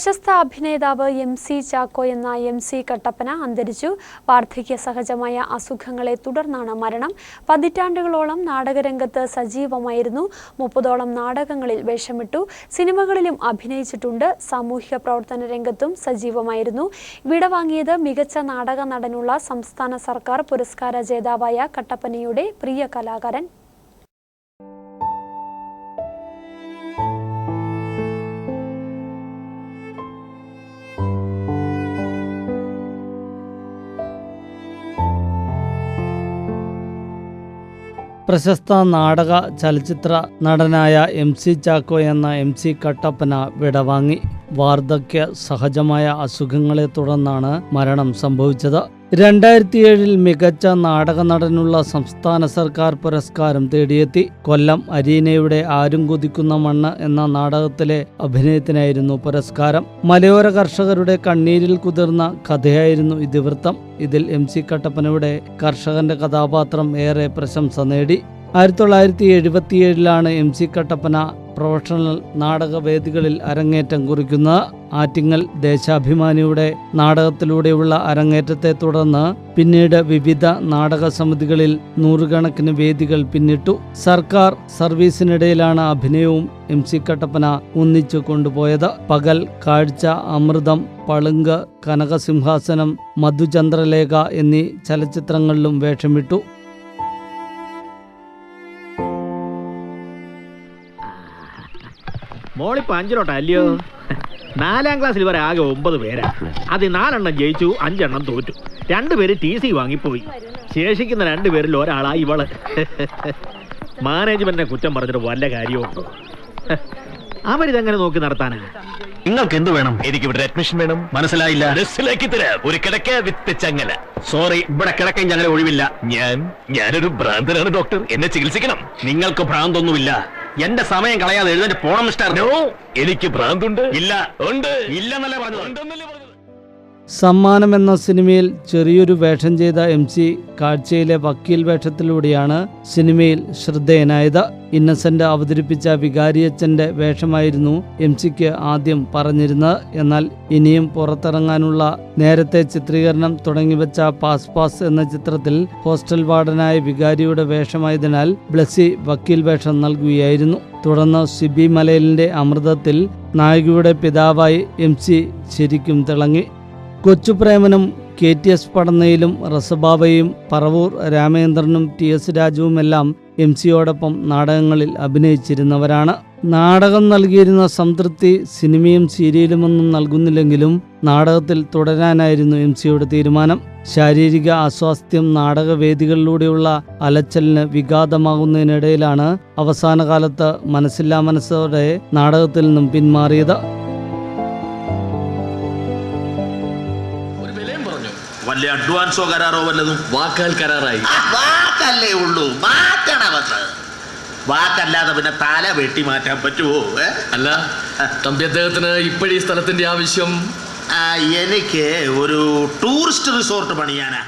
പ്രശസ്ത അഭിനേതാവ് M C Chacko എന്ന M C Kattappana അന്തരിച്ചു. വാർദ്ധക്യ സഹജമായ അസുഖങ്ങളെ തുടർന്നാണ് മരണം. പതിറ്റാണ്ടുകളോളം നാടകരംഗത്ത് സജീവമായിരുന്നു. മുപ്പതോളം നാടകങ്ങളിൽ വേഷമിട്ടു. സിനിമകളിലും അഭിനയിച്ചിട്ടുണ്ട്. സാമൂഹ്യ പ്രവർത്തന രംഗത്തും സജീവമായിരുന്നു. വിടവാങ്ങിയത് മികച്ച നാടക നടനുള്ള സംസ്ഥാന സർക്കാർ പുരസ്കാര ജേതാവായ കട്ടപ്പനയുടെ പ്രിയ കലാകാരൻ പ്രശസ്ത നാടക ചലച്ചിത്ര നടനായ എം സി ചാക്കോ എന്ന എം സി കട്ടപ്പന വിടവാങ്ങി. വാർദ്ധക്യ സഹജമായ അസുഖങ്ങളെ തുടർന്നാണ് മരണം സംഭവിച്ചത്. രണ്ടായിരത്തി ഏഴിൽ മികച്ച നാടക നടനുള്ള സംസ്ഥാന സർക്കാർ പുരസ്കാരം തേടിയെത്തി. കൊല്ലം അരീനയുടെ ആരും കുതിക്കുന്ന മണ്ണ് എന്ന നാടകത്തിലെ അഭിനയത്തിനായിരുന്നു പുരസ്കാരം. മലയോര കർഷകരുടെ കണ്ണീരിൽ കുതിർന്ന കഥയായിരുന്നു ഇതിവൃത്തം. ഇതിൽ എം സി കട്ടപ്പനയുടെ കർഷകന്റെ കഥാപാത്രം ഏറെ പ്രശംസ നേടി. ആയിരത്തി തൊള്ളായിരത്തി എഴുപത്തിയേഴിലാണ് എം സി കട്ടപ്പന പ്രൊഫഷണൽ നാടകവേദികളിൽ അരങ്ങേറ്റം കുറിക്കുന്ന ആറ്റിങ്ങൽ ദേശാഭിമാനിയുടെ നാടകത്തിലൂടെയുള്ള അരങ്ങേറ്റത്തെ തുടർന്ന് പിന്നീട് വിവിധ നാടക സമിതികളിൽ നൂറുകണക്കിന് വേദികൾ പിന്നിട്ടു. സർക്കാർ സർവീസിനിടയിലാണ് അഭിനയവും എം സി കട്ടപ്പന ഒന്നിച്ചു കൊണ്ടുപോയത്. പകൽ കാഴ്ച അമൃതം പളുങ്ക് കനകസിംഹാസനം മധുചന്ദ്രലേഖ എന്നീ ചലച്ചിത്രങ്ങളിലും വേഷമിട്ടു. മോളിപ്പോ അഞ്ചിലോട്ടാ അല്ലയോ? നാലാം ക്ലാസ്സിൽ വരെ ആകെ ഒമ്പത് പേരാ. അത് നാലെണ്ണം ജയിച്ചു അഞ്ചെണ്ണം തോറ്റു. രണ്ടുപേര് ടി സി വാങ്ങിപ്പോയി. ശേഷിക്കുന്ന രണ്ടുപേരിൽ ഒരാളാ ഇവൾ. മാനേജ്മെന്റിനെ കുറ്റം പറഞ്ഞിട്ട് വല്ല കാര്യമുണ്ടോ അവരിതെങ്ങനെ നോക്കി നടത്താനാ? നിങ്ങൾക്ക് എന്ത് വേണം? എനിക്ക് ഇവിടെ അഡ്മിഷൻ വേണം. മനസ്സിലായില്ല. മനസ്സിലാക്കി തരാം. ഒരു കിടക്ക വിത്ത് ചങ്ങല. സോറി ഇവിടെ കിടക്കാൻ ഞങ്ങളെ ഒഴിവില്ല. ഞാൻ ഞാനൊരു ഭ്രാന്തനാണ് ഡോക്ടർ. എന്നെ ചികിത്സിക്കണം. നിങ്ങൾക്ക് ഭ്രാന്തൊന്നുമില്ല. എന്റെ സമയം കളയാതെ എഴുന്നേറ്റ് പോണം മിസ്റ്റർ. എനിക്ക് ഭ്രാന്തുണ്ട്. ഇല്ല. ഉണ്ട്. ഇല്ലെന്നല്ലേ പറഞ്ഞു ഉണ്ടെന്നല്ലേ പറഞ്ഞത്. സമ്മാനം എന്ന സിനിമയിൽ ചെറിയൊരു വേഷം ചെയ്ത എം സി കാഴ്ചയിലെ വക്കീൽ വേഷത്തിലൂടെയാണ് സിനിമയിൽ ശ്രദ്ധേയനായത്. ഇന്നസെന്റ് അവതരിപ്പിച്ച വികാരിയച്ഛന്റെ വേഷമായിരുന്നു എം സിക്ക് ആദ്യം പറഞ്ഞിരുന്നത്. എന്നാൽ ഇനിയും പുറത്തിറങ്ങാനുള്ള നേരത്തെ ചിത്രീകരണം തുടങ്ങിവെച്ച പാസ് പാസ് എന്ന ചിത്രത്തിൽ ഹോസ്റ്റൽ വാർഡനായ വികാരിയുടെ വേഷമായതിനാൽ ബ്ലസ്സി വക്കീൽ വേഷം നൽകുകയായിരുന്നു. തുടർന്ന് സിബി മലയിലിന്റെ അമൃതത്തിൽ നായികയുടെ പിതാവായി എം സി ശരിക്കും തിളങ്ങി. കൊച്ചുപ്രേമനും കെ ടി എസ് പടന്നയിലും റസബാബയും പറവൂർ രാമേന്ദ്രനും ടി എസ് രാജുവുമെല്ലാം എം സിയോടൊപ്പം നാടകങ്ങളിൽ അഭിനയിച്ചിരുന്നവരാണ്. നാടകം നൽകിയിരുന്ന സംതൃപ്തി സിനിമയും സീരിയലുമൊന്നും നൽകുന്നില്ലെങ്കിലും നാടകത്തിൽ തുടരാനായിരുന്നു എം സിയുടെ തീരുമാനം. ശാരീരിക അസ്വാസ്ഥ്യം നാടകവേദികളിലൂടെയുള്ള അലച്ചലിന് വിഘാതമാകുന്നതിനിടയിലാണ് അവസാന കാലത്ത് മനസ്സില്ലാ മനസ്സോടെ നാടകത്തിൽ നിന്നും പിന്മാറിയത്. വല്ല അഡ്വാൻസോ കരാറോ വല്ലതും? വാക്കാൽ കരാറായി. ആ, വാക്കല്ലേ ഉള്ളൂ. മാറ്റണമെന്ന് വാക്കല്ലാതെ പിന്നെ തല വെട്ടി മാറ്റാൻ പറ്റുമോ? ഏ? അല്ല തമ്പി അദ്ദേഹത്തിന് ഇപ്പോഴീ സ്ഥലത്തിന്റെ ആവശ്യം? ആ, എനിക്ക് ഒരു ടൂറിസ്റ്റ് റിസോർട്ട് പണിയാനാ.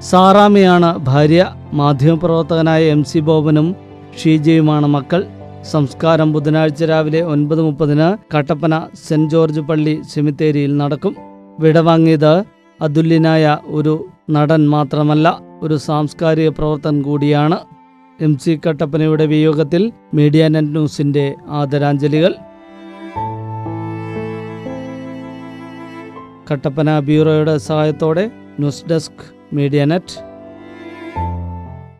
സാറാമിയാണ് ഭാര്യ മാധ്യമപ്രവർത്തകനായ എം സി ബോബനും ഷീജയുമാണ് മക്കൾ. സംസ്കാരം ബുധനാഴ്ച രാവിലെ ഒൻപത് മുപ്പതിന് കട്ടപ്പന സെന്റ് ജോർജ് പള്ളി സെമിത്തേരിയിൽ നടക്കും. വിടവാങ്ങിയത് അതുല്യനായ ഒരു നടൻ മാത്രമല്ല ഒരു സാംസ്കാരിക പ്രവർത്തൻ കൂടിയാണ് എം സി കട്ടപ്പനയുടെ വിയോഗത്തിൽ മീഡിയ നെറ്റ് ന്യൂസിന്റെ ആദരാഞ്ജലികൾ. കട്ടപ്പന ബ്യൂറോയുടെ സഹായത്തോടെ ന്യൂസ് ഡെസ്ക് മീഡിയ നെറ്റ്.